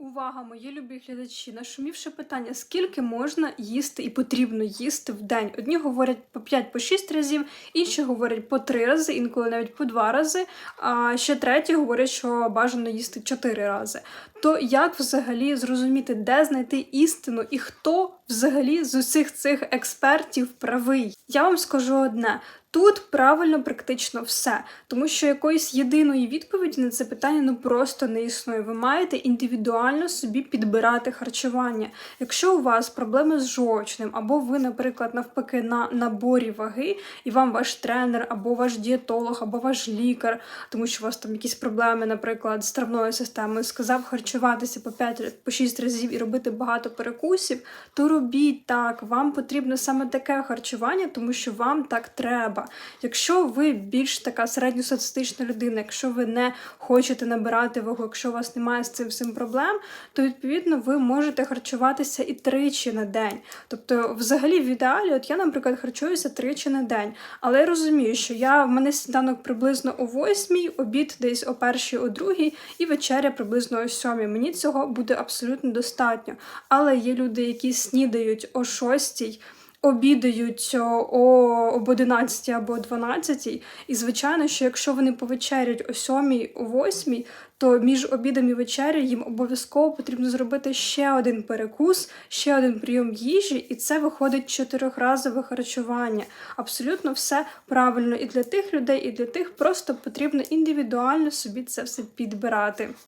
Увага, мої любі глядачі! Нашумівше питання: скільки можна їсти і потрібно їсти в день? Одні говорять по 5-6 разів, інші говорять по 3 рази, інколи навіть по 2 рази. А ще треті говорять, що бажано їсти 4 рази. То як взагалі зрозуміти, де знайти істину і хто взагалі з усіх цих експертів правий? Я вам скажу одне: Тут правильно практично все, тому що якоїсь єдиної відповіді на це питання ну просто не існує. Ви маєте індивідуально собі підбирати харчування. Якщо у вас проблеми з жовчним, або ви, наприклад, навпаки, на наборі ваги, і вам ваш тренер, або ваш дієтолог, або ваш лікар, тому що у вас там якісь проблеми, наприклад, з травною системою, сказав харчуватися по 5 по 6 разів і робити багато перекусів, то робіть так. Вам потрібно саме таке харчування, тому що вам так треба. Якщо ви більш така середньостатистична людина, якщо ви не хочете набирати вагу, якщо у вас немає з цим всім проблем, то відповідно ви можете харчуватися і тричі на день. Тобто, взагалі, в ідеалі, от я, наприклад, харчуюся тричі на день, але я розумію, що я в мене сніданок приблизно о восьмій, обід десь о першій, о другій, і вечеря приблизно о сьомій. Мені цього буде абсолютно достатньо. Але є люди, які снідають о шостій обідають о, об 11 або 12. І, звичайно, що якщо вони повечерять о 7, о 8, то між обідом і вечерею їм обов'язково потрібно зробити ще один перекус, ще один прийом їжі, і це виходить чотирьохразове харчування. Абсолютно все правильно і для тих людей, і для тих просто потрібно індивідуально собі це все підбирати.